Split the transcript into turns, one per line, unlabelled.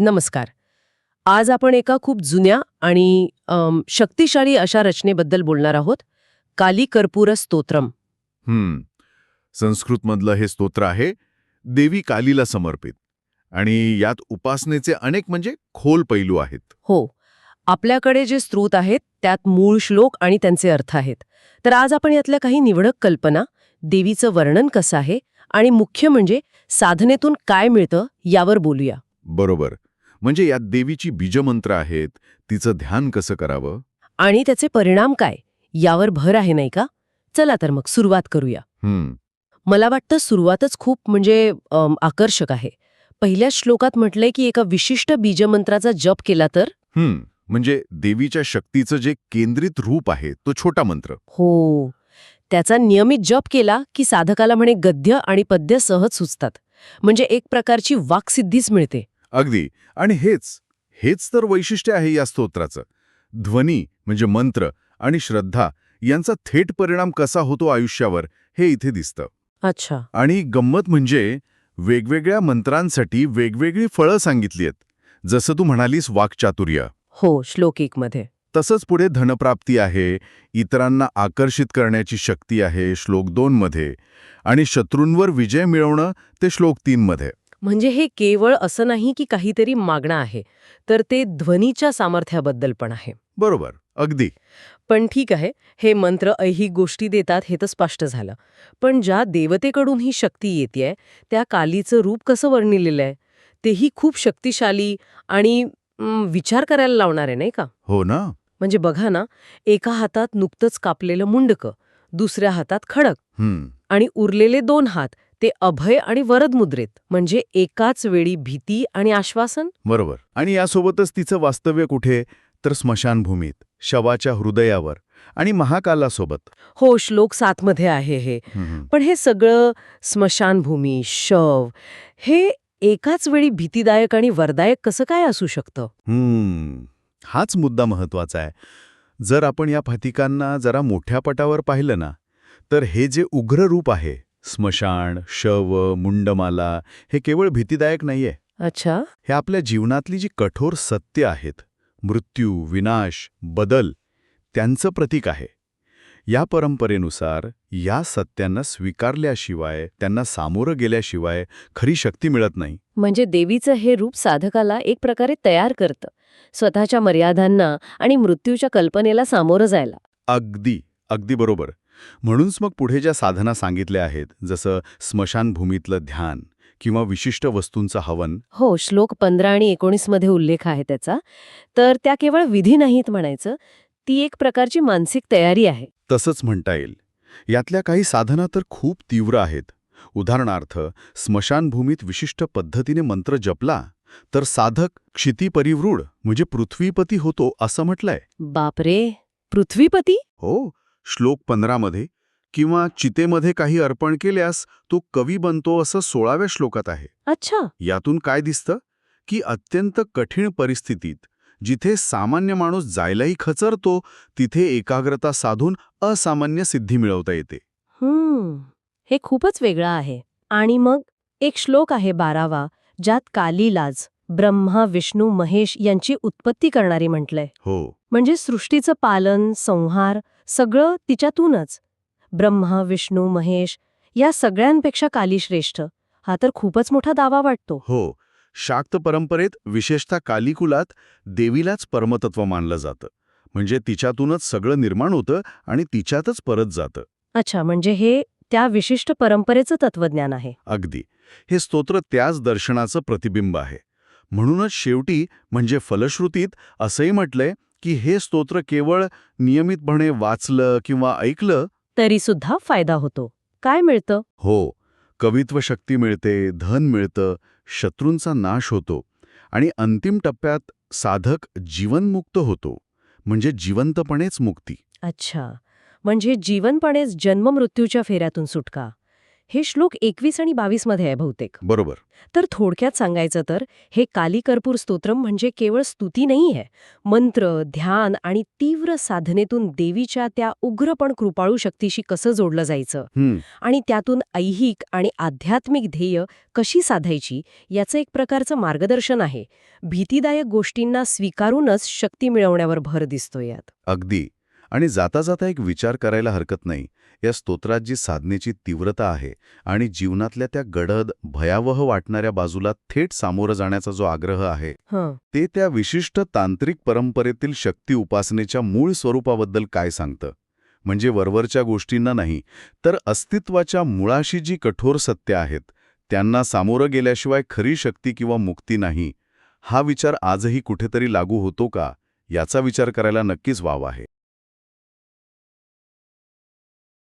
नमस्कार. आज आपण एका खूप जुन्या आणि अम, शक्तिशाली अशा रचनेबद्दल बोलणार आहोत. काली कर्पूर स्तोत्रम.
हम्म. संस्कृतमधलं हे स्तोत्र आहे देवी कालीला समर्पित. आणि यात उपासनेचे अनेक म्हणजे खोल पैलू आहेत.
हो. आपल्याकडे जे स्त्रोत आहेत त्यात मूळ श्लोक आणि त्यांचे अर्थ आहेत. तर आज आपण यातल्या काही निवडक कल्पना देवीचं वर्णन कसं आहे आणि मुख्य म्हणजे साधनेतून काय मिळतं यावर बोलूया.
बरोबर. म्हणजे यात देवीची बीजमंत्र आहेत तिचं ध्यान कसं करावं?
आणि त्याचे परिणाम काय? यावर भर आहे नाही का? चला तर मग सुरुवात करूया.
हम्म.
मला वाटतं सुरुवातच खूप म्हणजे आकर्षक आहे. पहिल्या श्लोकात म्हटलंय की एका विशिष्ट बीजमंत्राचा जप केला तर?
हम्म. म्हणजे देवीच्या शक्तीचं जे केंद्रित रूप आहे तो छोटा मंत्र.
हो. त्याचा नियमित जप केला की साधकाला म्हणे गद्य आणि पद्य सहज सुचतात. म्हणजे एक प्रकारची वाक्सिद्धीच मिळते.
अगदी. आणि हेच हेच तर वैशिष्ट्य आहे या स्तोत्राचं. ध्वनी म्हणजे मंत्र आणि श्रद्धा यांचा थेट परिणाम कसा होतो आयुष्यावर हे इथे दिसतं.
अच्छा.
आणि गंमत म्हणजे वेगवेगळ्या मंत्रांसाठी वेगवेगळी फळं सांगितली आहेत. जसं तू म्हणालीस वाक्चातुर्य.
हो श्लोक एक मध्ये
तसंच पुढे धनप्राप्ती आहे इतरांना आकर्षित करण्याची शक्ती आहे श्लोक दोनमध्ये. आणि शत्रूंवर विजय मिळवणं ते श्लोक तीनमध्ये.
म्हणजे हे केवळ असं नाही की काहीतरी मागणं आहे तर ते ध्वनीच्या सामर्थ्याबद्दल पण आहे.
बरोबर अगदी.
पण ठीक आहे हे मंत्र ऐहिक गोष्टी देतात हे तर स्पष्ट झालं. पण ज्या देवतेकडून ही शक्ती येतेय त्या कालीचं रूप कसं वर्णिलेलं आहे? तेही खूप शक्तिशाली आणि विचार करायला लावणार आहे नाही का?
हो ना.
म्हणजे बघा ना एका हातात नुकतंच कापलेलं मुंडकं दुसऱ्या हातात खडक आणि उरलेले दोन हात ते अभय आणि वरद मुद्रेत म्हणजे एकाच वेळी भीती आणि आश्वासन?
बरोबर. आणि यासोबतच तिचं वास्तव्य कुठे? तर स्मशानभूमीत शवाच्या हृदयावर आणि महाकालासोबत.
हो श्लोक सातमध्ये आहे हे. पण हे सगळं स्मशानभूमी शव हे एकाच वेळी भीतीदायक आणि वरदायक कसं काय असू शकतं?
हम्म हाच मुद्दा महत्त्वाचा आहे. जर आपण या फतिकांना जरा मोठ्या पटावर पाहिलं ना तर हे जे उग्र रूप आहे स्मशान शव मुंडमाला हे केवळ भीतीदायक नाहीये.
अच्छा.
हे आपल्या जीवनातली जी कठोर सत्य आहेत मृत्यू विनाश बदल त्यांचं प्रतीक आहे. या परंपरेनुसार या सत्यांना स्वीकारल्याशिवाय त्यांना सामोरं गेल्याशिवाय खरी शक्ती मिळत नाही.
म्हणजे देवीचं हे रूप साधकाला एक प्रकारे तयार करतं स्वतःच्या मर्यादांना आणि मृत्यूच्या कल्पनेला सामोरं जायला.
अगदी अगदी बरोबर. म्हणूनच मग पुढे ज्या साधना सांगितल्या आहेत जसं स्मशानभूमीतलं ध्यान किंवा विशिष्ट वस्तूंचं हवन.
हो श्लोक पंधरा आणि एकोणीसमध्ये उल्लेख आहे त्याचा. तर त्या केवळ विधी नाहीत म्हणायचं ती एक प्रकारची मानसिक तयारी आहे.
तसंच म्हणता येईल. यातल्या काही साधना तर खूप तीव्र आहेत. उदाहरणार्थ स्मशानभूमीत विशिष्ट पद्धतीने मंत्र जपला तर साधक क्षितिपरिवृढ म्हणजे पृथ्वीपती होतो असं म्हटलंय.
बापरे! पृथ्वीपती?
हो. श्लोक पंधरामध्ये किंवा चितेमध्ये काही अर्पण केल्यास तो कवी बनतो असं सोळाव्या श्लोकात आहे.
अच्छा.
यातून काय दिसतं? की अत्यंत कठीण परिस्थितीत जिथे सामान्य माणूस जायलाही खचरतो तिथे एकाग्रता साधून असामान्य सिद्धी मिळवता येते.
हम्म. हे खूपच वेगळं आहे. आणि मग एक श्लोक आहे बारावा ज्यात कालीलाज ब्रह्मा विष्णू महेश यांची उत्पत्ती करणारी म्हटलंय.
हो.
म्हणजे सृष्टीचं पालन संहार सगळं तिच्यातूनच. ब्रह्मा विष्णू महेश या सगळ्यांपेक्षा काली श्रेष्ठ हा तर खूपच मोठा दावा वाटतो.
हो शाक्त परंपरेत विशेषतः कालिकुलात देवीलाच परमतत्व मानलं जातं. म्हणजे तिच्यातूनच सगळं निर्माण होतं आणि तिच्यातच परत जातं.
अच्छा म्हणजे हे त्या विशिष्ट परंपरेचं तत्वज्ञान आहे.
अगदी. हे स्तोत्र त्याच दर्शनाचं प्रतिबिंब आहे. म्हणूनच शेवटी म्हणजे फलश्रुतीत असंही म्हटलंय की हे स्तोत्र केवळ नियमितपणे वाचलं किंवा ऐकलं?
तरी सुद्धा फायदा होतो. काय मिळतं?
हो. कवित्व शक्ती मिळते धन मिळतं शत्रूंचा नाश होतो आणि अंतिम टप्प्यात साधक जीवनमुक्त होतो म्हणजे जिवंतपणेच मुक्ती.
अच्छा. म्हणजे जीवनपणेच जन्ममृत्यूच्या फेऱ्यातून सुटका. हे श्लोक एकवीस आणि बावीसमध्ये आहे बहुतेक.
बरोबर.
तर थोडक्यात सांगायचं तर हे काली कर्पूर स्तोत्रम म्हणजे केवळ स्तुती नाही आहे मंत्र ध्यान आणि तीव्र साधनेतून देवीच्या त्या उग्र पण कृपाळू शक्तीशी कसं जोडलं जायचं? आणि त्यातून ऐहिक आणि आध्यात्मिक ध्येय कशी साधायची याचं एक प्रकारचं मार्गदर्शन आहे. भीतीदायक गोष्टींना स्वीकारूनच शक्ती मिळवण्यावर भर दिसतो यात.
अगदी. आणि जाता जाता एक विचार करायला हरकत नाही. या स्तोत्रात जी साधनेची तीव्रता आहे आणि जीवनातल्या त्या गडद भयावह वाटणाऱ्या बाजूला थेट सामोरं जाण्याचा जो आग्रह आहे ते त्या विशिष्ट तांत्रिक परंपरेतील शक्ती उपासनेच्या मूळ स्वरूपाबद्दल काय सांगतं? म्हणजे वरवरच्या गोष्टींना नाही तर अस्तित्वाच्या मुळाशी जी कठोर सत्य आहेत त्यांना सामोरं गेल्याशिवाय खरी शक्ती किंवा मुक्ती नाही हा विचार आजही कुठेतरी लागू होतो का? याचा विचार करायला नक्कीच वाव आहे.